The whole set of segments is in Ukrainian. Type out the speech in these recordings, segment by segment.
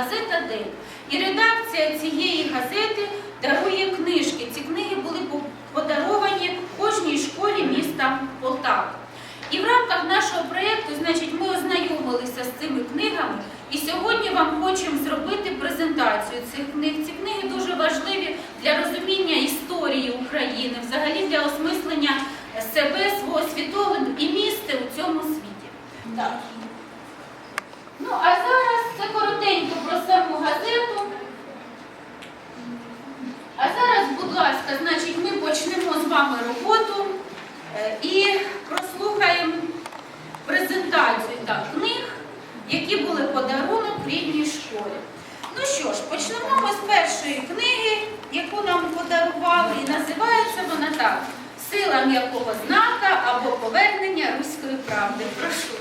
газета День. І редакція цієї газети дарує книжки. Ці книги були подаровані кожній школі міста Полтава. І в рамках нашого проєкту, ми ознайомилися з цими книгами, і сьогодні вам хочемо зробити презентацію цих книг. Ці книги дуже важливі для розуміння історії України, взагалі для осмислення себе, свого світогляду і місця у цьому світі. Так. Ну, а зараз це коротенько про саму газету. А зараз, будь ласка, значить, ми почнемо з вами роботу е, і прослухаємо презентацію так, книг, які були подарунок рідній школі. Ну що ж, почнемо ми з першої книги, яку нам подарували, і називається вона так Сила м'якого знака або повернення руської правди. Прошу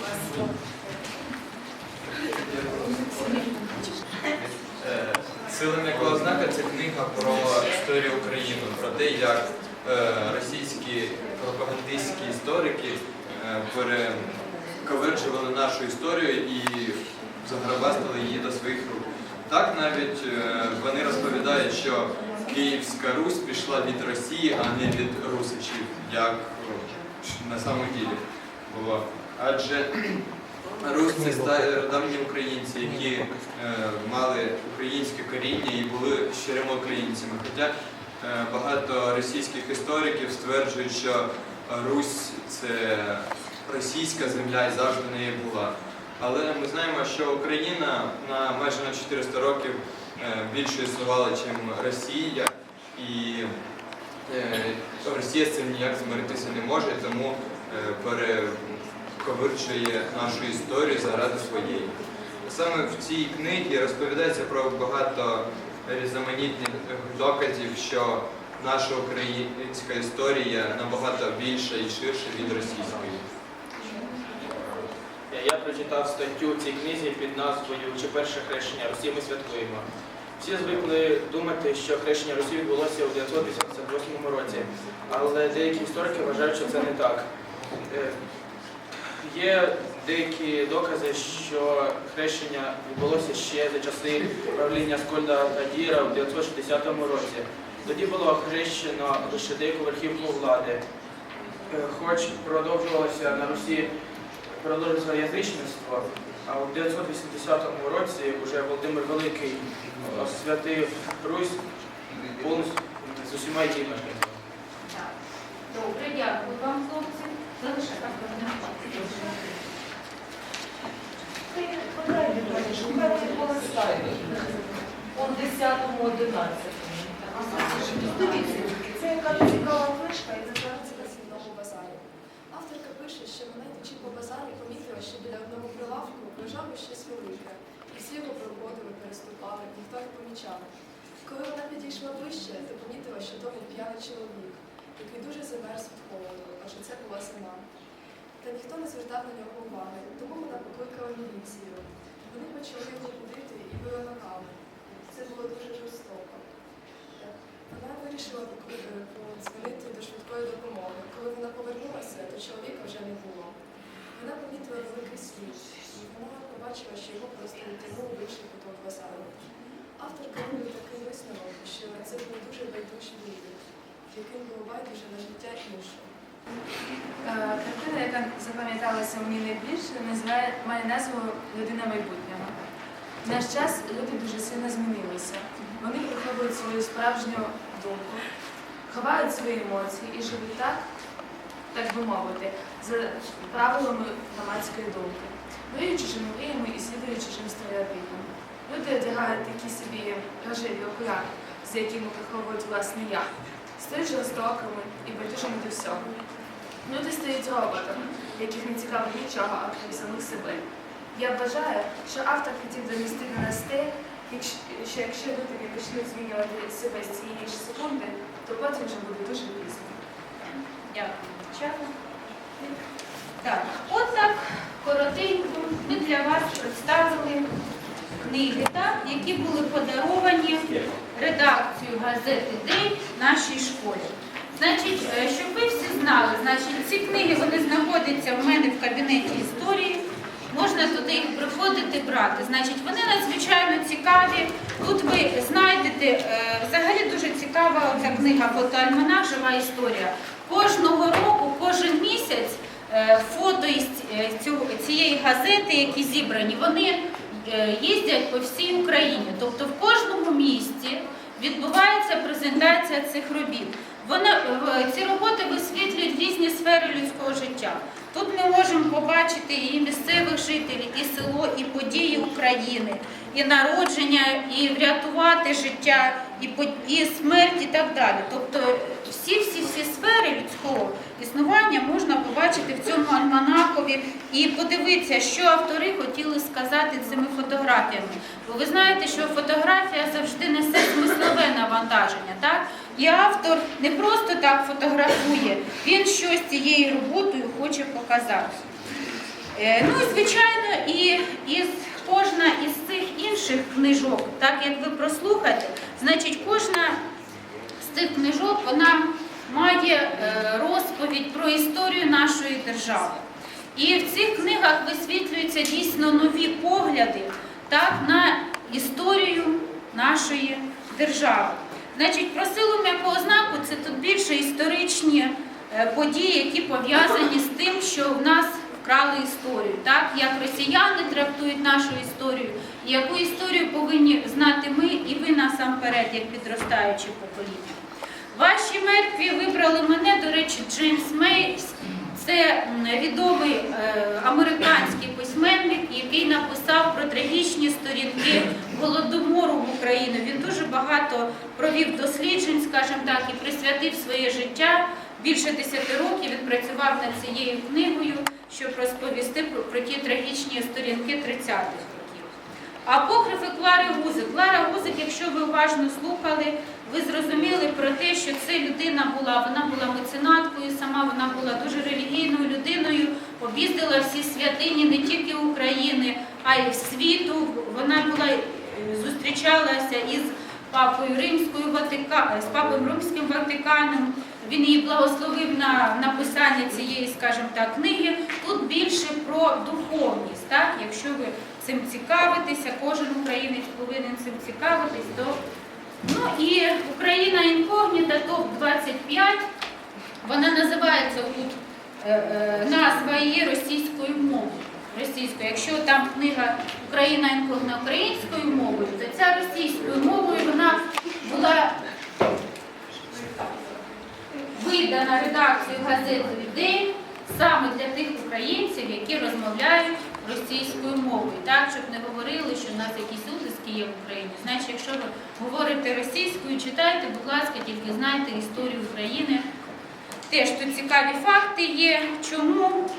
вас. Е, Сила м'якого знака це книга про історію України, про те, як е, російські пропагандистські історики е, перековерджували нашу історію і заграбастили її до своїх рук. Так навіть е, вони розповідають, що Київська Русь пішла від Росії, а не від Русичів, як е, на самом ділі було. Адже Русь це ста- давні українці, які е, мали українське коріння і були щирими українцями. Хоча е, багато російських істориків стверджують, що Русь це російська земля і завжди нею була. Але ми знаємо, що Україна на майже на 400 років е, більше існувала, ніж Росія, і е, Росія з цим ніяк змиритися не може, тому е, пере ковирчує нашу історію заради своєї. Саме в цій книгі розповідається про багато різноманітних доказів, що наша українська історія набагато більша і ширша від російської. Я прочитав статтю в цій книзі під назвою Чи перше хрещення Росії ми святкуємо. Всі звикли думати, що хрещення Росії відбулося у 988 році, але деякі історики вважають, що це не так. Є деякі докази, що хрещення відбулося ще за часи правління Скольда Гадіра в 960 році. Тоді було хрещено лише деяку верхівку влади. Е, Хоч продовжувалося на Русі продовжувалося язичництво, а у 980 році вже Володимир Великий освятив Русь повністю з усіма її. Добре, дякую вам, хлопці. Залишайте. Он 10-му, 11 Це яка цікава книжка і називається на світному базарі. Авторка пише, що вона йдучи по базарі, помітила, що біля одного прилавку лежало щось велике, і всі проходили, переступали, ніхто не помічав. Коли вона підійшла ближче, то помітила, що то п'яний чоловік, який дуже замерз від холоду, аж це була зима. Та ніхто не звертав на нього уваги, тому вона покликала міліцію. Вони почали його будити і били ногами. Це було дуже жорстоко. Вона вирішила е, подзвонити до швидкої допомоги. Коли вона повернулася, то чоловіка вже не було. Вона помітила великий слід, і вона побачила, що його просто відтягнув вищий поток базару. Авторка робить такий висновок, що це був дуже байдужий люди, байдуже на життя іншого. Е, Картина, яка запам'яталася мені найбільше, має назву Людина майбутнього. В наш час люди дуже сильно змінилися. Вони приховують свою справжню думку, ховають свої емоції і живуть так, так би мовити, за правилами громадської думки, чужими мріями і слідують чужим стереотипам. Люди одягають такі собі рожеві окуляри, за якими приховують власне я, стають жорстокими і байдужими до всього. Люди стають роботами, яких не цікавить нічого, окрім самих себе. Я вважаю, що автор хотів донести до нас те, що якщо люди не почнуть змінювати себе з цієї ж секунди, то потім вже буде дуже пізно. Дякую. Так, от так коротенько ми для вас представили книги, так, які були подаровані редакцією газети День нашій школі. Значить, е, щоб ви всі знали, значить, ці книги вони знаходяться в мене в кабінеті історії. Можна туди їх приходити брати. Значить, вони надзвичайно цікаві. Тут ви знайдете е, взагалі дуже цікава ця книга фотоальманах Жива історія. Кожного року, кожен місяць е, фото із цієї газети, які зібрані, вони їздять по всій Україні. Тобто в кожному місті відбувається презентація цих робіт. Вони, ці роботи висвітлюють різні сфери людського життя. Тут ми можемо побачити і місцевих жителів, і село, і події України, і народження, і врятувати життя, і, і смерть, і так далі. Тобто всі-всі-всі сфери людського існування можна побачити в цьому альманахові і подивитися, що автори хотіли сказати цими фотографіями. Бо ви знаєте, що фотографія завжди несе смислове навантаження. Так? І автор не просто так фотографує, він щось цією роботою хоче показати. Е, Ну, і, звичайно, і із кожна із цих інших книжок, так як ви прослухаєте, значить, кожна з цих книжок вона має е, розповідь про історію нашої держави. І в цих книгах висвітлюються дійсно нові погляди так, на історію нашої держави. Значить, про силу м'якого знаку це тут більше історичні е, події, які пов'язані з тим, що в нас вкрали історію, так як росіяни трактують нашу історію, і яку історію повинні знати ми і ви насамперед, як підростаючі покоління. Ваші мертві вибрали мене, до речі, Джеймс Мейс. Це відомий е, американський письменник, який написав про трагічні сторінки голодомору в Україну. Він дуже багато провів досліджень, скажімо так, і присвятив своє життя. Більше 10 років він працював над цією книгою, щоб розповісти про, про ті трагічні сторінки 30-х років. Апокрифи Клари Гузик. Клара ви уважно слухали, ви зрозуміли про те, що це людина була, вона була меценаткою, сама вона була дуже релігійною людиною, об'їздила всі святині не тільки України, а й світу. Вона була е, зустрічалася із папою Римською Ватика... з папою Римським Ватиканом. Він її благословив на написання цієї, скажімо так, книги. Тут більше про духовність. Так? Якщо ви цим цікавитеся, кожен українець повинен цим цікавитись, то ну і Україна інкогніта топ 25 вона називається тут е, е, назва її російською мовою. Російською. Якщо там книга Україна інкогніта українською мовою, то ця російською мовою вона була видана редакцією газети «День» саме для тих українців, які розмовляють російською мовою, так, щоб не говорили, що в нас якісь утиски є в Україні. Значить, якщо ви говорите російською, читайте, будь ласка, тільки знайте історію України. Теж тут цікаві факти є, чому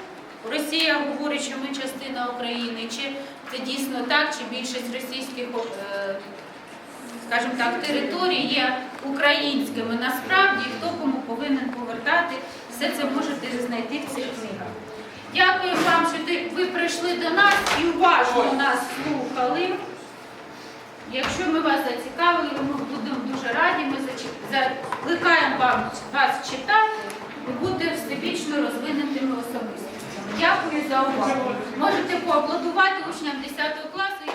Росія говорить, що ми частина України, чи це дійсно так, чи більшість російських е, скажімо так, територій є українськими. Насправді, хто кому повинен повертати, все це можете знайти в цих книгах. Дякую вам, що ви прийшли до нас і уважно нас слухали. Якщо ми вас зацікавили, ми будемо дуже раді. Ми закликаємо вас читати і бути всебічно розвинутими особистостями. Дякую за увагу. Можете поаплодувати учням 10 класу.